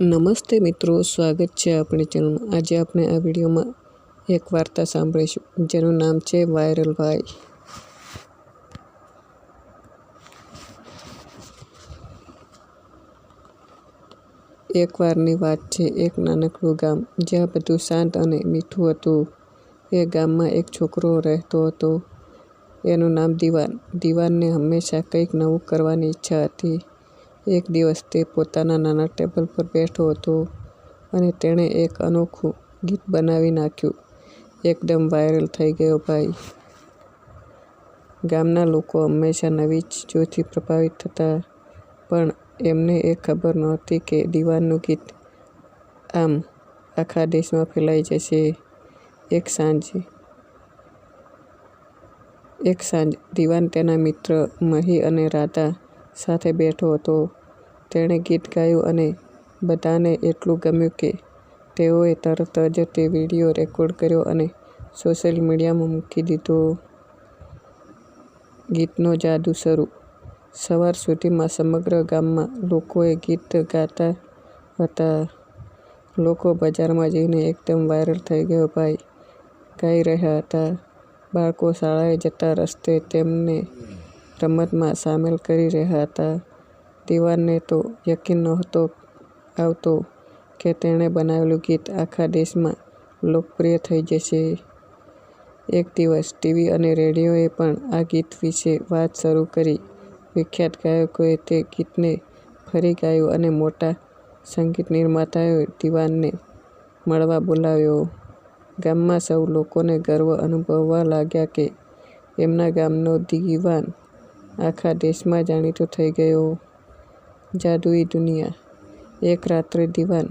નમસ્તે મિત્રો, સ્વાગત છે આપણી ચેનલમાં આજે આપણે આ વિડીયોમાં એક વાર્તા સાંભળીશું, જેનું નામ છે વાયરલ ભાઈ. એકવારની વાત છે, એક નાનકડું ગામ. જ્યાં બધું શાંત અને મીઠું હતું. એ ગામમાં એક છોકરો રહેતો હતો. એનું નામ દિવાન. દિવાનને હંમેશા કંઈક નવું કરવાની ઈચ્છા હતી. એક દિવસ તે પોતાના નાના ટેબલ પર બેઠો હતો અને તેણે એક અનોખું ગીત બનાવી નાખ્યું. એકદમ વાયરલ થઈ ગયો ભાઈ. ગામના લોકો હંમેશા નવી જોથી પ્રભાવિત થતા, પણ એમને એ ખબર નહોતી કે દિવાનનું ગીત આમ આખા દેશમાં ફેલાઈ જશે. એક સાંજે, એક સાંજ, દિવાન તેના મિત્ર મહી અને રાધા સાથે બેઠો હતો. તેણે ગીત ગાયું અને બધાને એટલું ગમ્યું કે તેઓએ તરત જ તે વીડિયો રેકોર્ડ કર્યો અને સોશિયલ મીડિયામાં મૂકી દીધો. ગીતનો જાદુ શરૂ. સવાર સુધીમાં સમગ્ર ગામમાં લોકોએ ગીત ગાતા હતા. લોકો બજારમાં જઈને એકદમ વાયરલ થઈ ગયો. ભાઈ, ગાઈ રહ્યા હતા. બાળકો શાળાએ જતા રસ્તે તેમને રમતમાં સામેલ કરી રહ્યા હતા. દિવાનને તો યકીન નહોતો આવતો કે તેણે બનાવેલું ગીત આખા દેશમાં લોકપ્રિય થઈ જશે. એક દિવસ ટીવી અને રેડિયોએ પણ આ ગીત વિશે વાત શરૂ કરી. વિખ્યાત ગાયકોએ તે ગીતને ફરી ગાયું અને મોટા સંગીત નિર્માતાઓએ દિવાનને મળવા બોલાવ્યો. ગામમાં સૌ લોકોને ગર્વ અનુભવવા લાગ્યા કે એમના ગામનો દિવાન આખા દેશમાં જાણીતો થઈ ગયો. જાદુઈ દુનિયા. એક રાત્રે દિવાન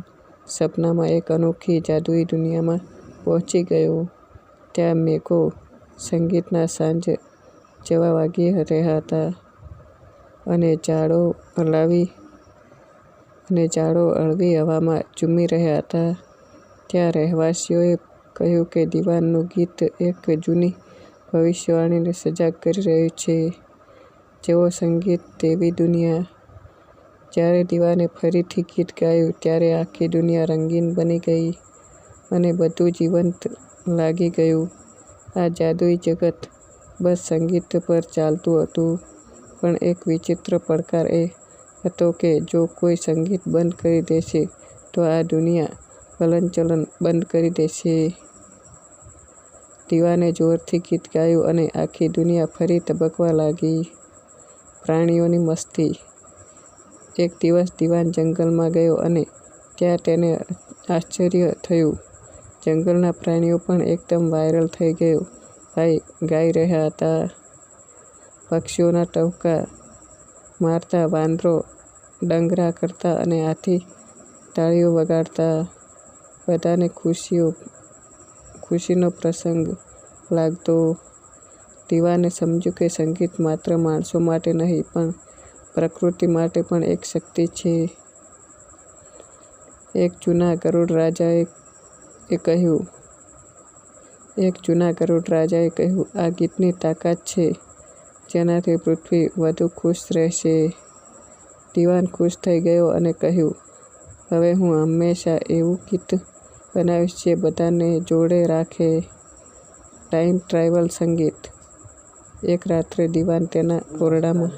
સપનામાં એક અનોખી જાદુઈ દુનિયામાં પહોંચી ગયો. ત્યાં મેઘો સંગીતના સાંજ જેવા વાગી રહ્યા હતા અને ઝાડો હલાવી અને ઝાડો અળવી હવામાં ઝૂમી રહ્યા હતા. ત્યાં રહેવાસીઓએ કહ્યું કે દિવાનનું ગીત એક જૂની ભવિષ્યવાણીને સજાગ કરી રહ્યું છે. જેવો સંગીત તેવી દુનિયા. જ્યારે દીવાને ફરીથી ગીત ગાયું, ત્યારે આખી દુનિયા રંગીન બની ગઈ અને બધું જીવંત લાગી ગયું. આ જાદુઈ જગત બસ સંગીત પર ચાલતું હતું. પણ એક વિચિત્ર પડકાર એ હતો કે જો કોઈ સંગીત બંધ કરી દેશે, તો આ દુનિયા હલનચલન બંધ કરી દેશે. દીવાને જોરથી ગીત ગાયું અને આખી દુનિયા ફરી તબકવા લાગી. પ્રાણીઓની મસ્તી. એક દિવસ દિવાન જંગલમાં ગયો અને ત્યાં તેને આશ્ચર્ય થયું. જંગલના પ્રાણીઓ પણ એકદમ વાયરલ થઈ ગયો. ભાઈ ગાઈ રહ્યા હતા. પક્ષીઓના ટવકા મારતા, વાંદરો ડંગરા કરતા અને હાથી તાળીઓ વગાડતા. બધાને ખુશીઓ, ખુશીનો પ્રસંગ લાગતો દિવાને સમજ્યું કે સંગીત માત્ર માણસો માટે નહીં, પણ પ્રકૃતિ માટે પણ એક શક્તિ છે. એક જૂના ગરુડ રાજાએ એ કહ્યું, એક જૂના ગરુડ રાજાએ કહ્યું, આ ગીતની તાકાત છે, જેનાથી પૃથ્વી વધુ ખુશ રહેશે. દિવાન ખુશ થઈ ગયો અને કહ્યું, હવે હું હંમેશા એવું ગીત બનાવીશ જે બધાને જોડે રાખે. ટાઈમ ટ્રાવેલ સંગીત. એક રાત્રે દીવાન તેના ઓરડામાં